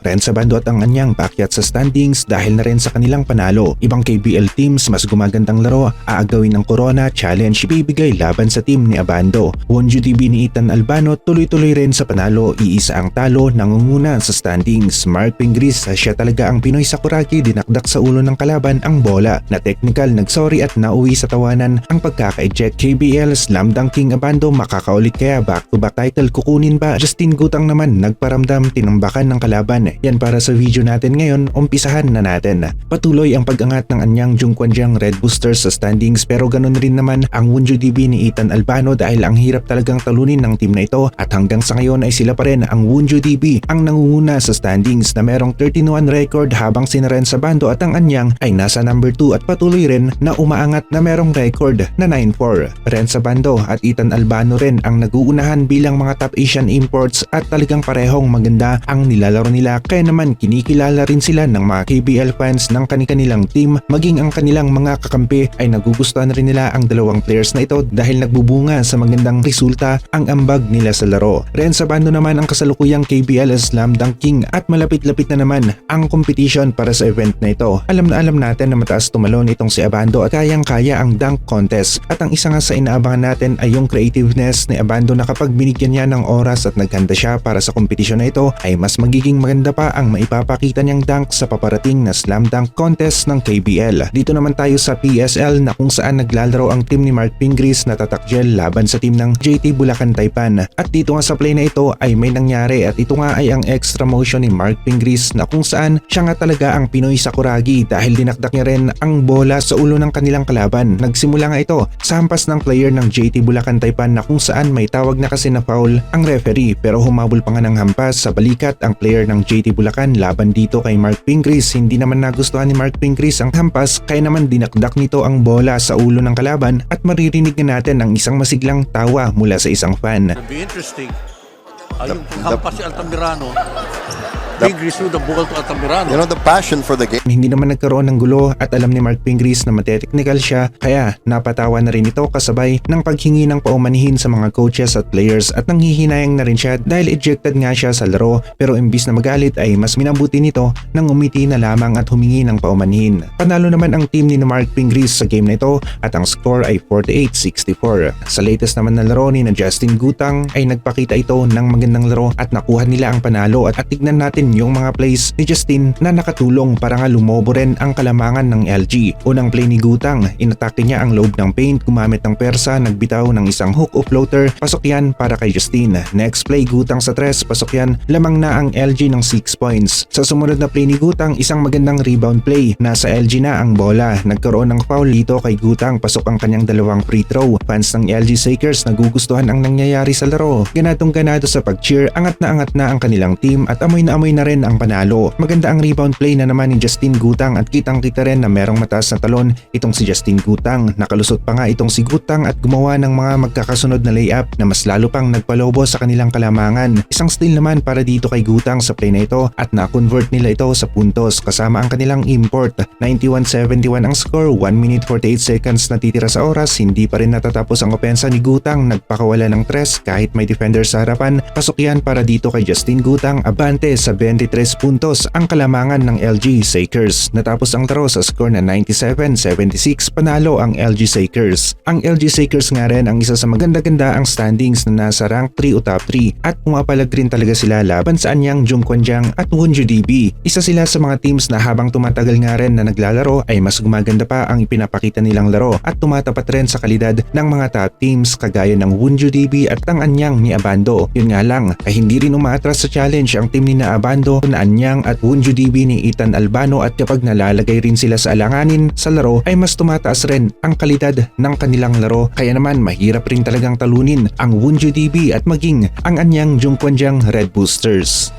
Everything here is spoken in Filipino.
Ren Sabando at ang anyang paakyat sa standings dahil na rin sa kanilang panalo. Ibang KBL teams mas gumagandang laro, aagawin ng Corona Challenge ibibigay laban sa team ni Abando. Wonju TV ni Ethan Albano tuloy-tuloy rin sa panalo, iisa ang talo, nangunguna sa standings. Mark Pingris siya talaga ang Pinoy Sakuragi dinakdak sa ulo ng kalaban ang bola na technical nagsorry at nauwi sa tawanan ang pagkaka-eject KBL Slam Dunk King Abando makakaulit kaya back-to-back title kukunin ba? Justin Gutang naman nagparamdam tinambakan ng kalaban. Yan para sa video natin ngayon, umpisahan na natin. Patuloy ang pag-angat ng anyang Jungkwanjiang Red Boosters sa standings pero ganun rin naman ang Wonju DB ni Ethan Albano dahil ang hirap talagang talunin ng team na ito at hanggang sa ngayon ay sila pa rin ang Wonju DB ang nangunguna sa standings na merong 13-1 record habang si Ren Sabando at ang anyang ay nasa number 2 at patuloy rin na umaangat na merong record na 9-4. Ren Sabando at Ethan Albano rin ang naguunahan bilang mga top Asian imports at talagang parehong maganda ang nilalaro nila kaya naman kinikilala rin sila ng mga KBL fans ng kanilang team maging ang kanilang mga kakampi ay nagugustuhan rin nila ang dalawang players na ito dahil nagbubunga sa magandang resulta ang ambag nila sa laro. Ren Sabando naman ang kasalukuyang KBL Slam Dunk King at malapit-lapit na naman ang competition para sa event na ito. Alam na alam natin na mataas tumalon itong si Abando at kayang-kaya ang dunk contest at ang isa nga sa inaabangan natin ay yung creativeness ni Abando na kapag binigyan niya ng oras at naghanda siya para sa kompetisyon na ito ay mas magiging maganda pa ang maipapakita niyang dunk sa paparating na slam dunk contest ng KBL. Dito naman tayo sa PSL na kung saan naglalaro ang team ni Mark Pingris na tatakjel laban sa team ng JT Bulacan Taipan. At dito nga sa play na ito ay may nangyari at ito nga ay ang extra motion ni Mark Pingris na kung saan siya nga talaga ang Pinoy Sakuragi dahil dinakdak niya rin ang bola sa ulo ng kanilang kalaban. Nagsimula nga ito sa hampas ng player ng JT Bulacan Taipan na kung saan may tawag na kasi na foul ang referee pero humabol pa nga ng hampas sa balikat ang player ng JT Bulacan laban dito kay Mark Pingris. Hindi naman nagustuhan ni Mark Pingris ang hampas kaya naman dinakdak nito ang bola sa ulo ng kalaban at maririnig na natin ang isang masiglang tawa mula sa isang fan. It'll be interesting. Ay, The- yung the- hampas si Altamirano. Big Rizzo, the bukal to Altamirano. You know, the passion for the game. Hindi naman nagkaroon ng gulo at alam ni Mark Pingris na matetechnical siya kaya napatawa na rin ito kasabay ng paghingi ng paumanihin sa mga coaches at players at nanghihinayang na rin siya dahil ejected nga siya sa laro pero imbis na magalit ay mas minabuti nito nang umiti na lamang at humingi ng paumanhin. Panalo naman ang team ni Mark Pingris sa game na ito at ang score ay 48-64. Sa latest naman na laro ni na Justin Gutang ay nagpakita ito ng magandang laro at nakuha nila ang panalo at, at tignan natin yung mga plays ni Justin na nakatulong para nga lumobo rin ang kalamangan ng LG. Unang play ni Gutang, inatake niya ang loob ng paint gumamit ng persa, nagbitaw ng isang hook o floater, pasok yan para kay Justin. Next play Gutang sa tres, pasok yan, lamang na ang LG ng 6 points. Sa sumunod na play ni Gutang, isang magandang rebound play. Nasa LG na ang bola. Nagkaroon ng foul dito kay Gutang, pasok ang kanyang dalawang free throw. Fans ng LG Sakers nagugustuhan ang nangyayari sa laro. Ganadong ganado sa pag-cheer, angat na angat na ang kanilang team at amoy na amoy na rin ang panalo. Maganda ang rebound play na naman ni Justin Gutang at kitang kita rin na merong mataas na talon itong si Justin Gutang. Nakalusot pa nga itong si Gutang at gumawa ng mga magkakasunod na layup na mas lalo pang nagpalobo sa kanilang kalamangan. Isang steal naman para dito kay Gutang sa play na ito at na-convert nila ito sa puntos kasama ang kanilang import. 91-71 ang score, 1 minute 48 seconds na titira sa oras, hindi pa rin natatapos ang opensa ni Gutang, nagpakawala ng tres kahit may defender sa harapan. Pasok yan para dito kay Justin Gutang, abante sa 23 puntos ang kalamangan ng LG Sakers. Natapos ang laro sa score na 97-76 panalo ang LG Sakers. Ang LG Sakers nga rin ang isa sa maganda-ganda ang standings na nasa rank 3 o top 3 at pumapalag rin talaga sila laban sa anyang Jungkwanjiang at Wonju DB. Isa sila sa mga teams na habang tumatagal nga rin na naglalaro ay mas gumaganda pa ang ipinapakita nilang laro at tumatapat rin sa kalidad ng mga top teams kagaya ng Wonju DB at ang anyang ni Abando. Yun nga lang ay hindi rin umaatras sa challenge ang team ni na Abando na anyang at Wonju DB ni Ethan Albano at kapag nalalagay rin sila sa alanganin sa laro ay mas tumataas rin ang kalidad ng kanilang laro kaya naman mahirap rin talagang talunin ang Wonju DB at maging ang anyang Jungkwanjiang Red Boosters.